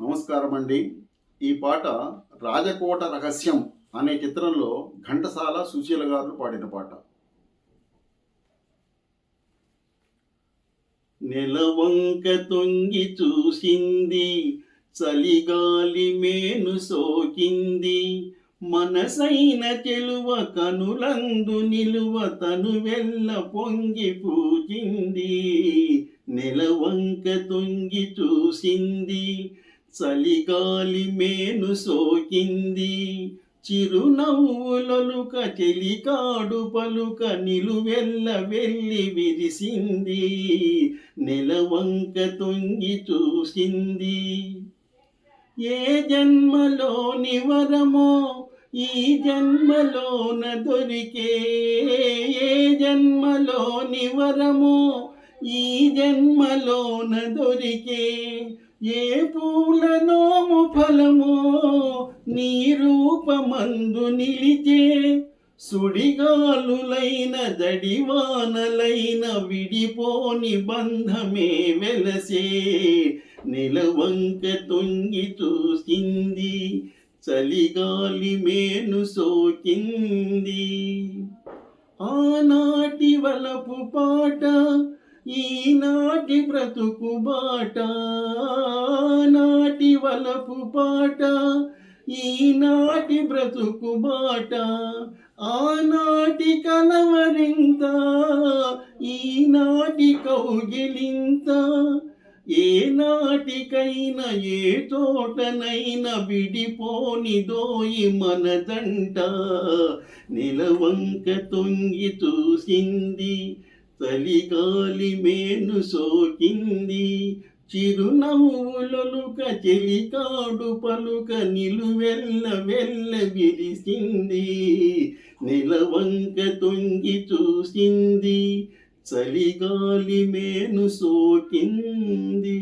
నమస్కారం అండి ఈ పాట రాజకోట రహస్యం అనే చిత్రంలో ఘంటసాల సుశీల గారు పాడిన పాట. నెలవంక తొంగి చూసింది చలిగాలి మేను సోకింది. మనసైన చెలువ కనులందు నిలువ తను వెళ్ళ పొంగి పూజింది నెలవంక తొంగి చూసింది చలిగాలి మేను సోకింది. చిరునవ్వులలుక చెలికాడు పలుక నిలువెల్ల వెళ్ళి విరిసింది. నెలవంక తొంగి చూసింది. ఏ జన్మలోని వరమో ఈ జన్మలోన దొరికే. ఏ జన్మలోని వరమో ఈ జన్మలోన దొరికే. ఏ పూలనోము ఫలమో నీ రూపమందు నిలిచే సుడిగాలులైన దడివానలైన విడిపోని బంధమే వెలసే నిలవంక తొంగి చూసింది చలిగాలి మేను సోకింది. ఆనాటి వలపు పాట ఈనాటి బ్రతుకు బాట నాటి వలపు పాట ఈనాటి బ్రతుకు బాట ఆనాటి కలవరింత ఈనాటి కౌగిలింత ఏ నాటికైనా ఏ తోటనైనా విడిపోని దోయి మనదంట. నిలవంక తొంగి చూసింది చలిగాలి మేను సోకింది. చిరునవ్వులొలుక చెలికాడు పలుక నిలువెల్ల వెల్ల విరిసింది. నిలవంక తొంగి చూసింది. చలిగాలి మేను సోకింది.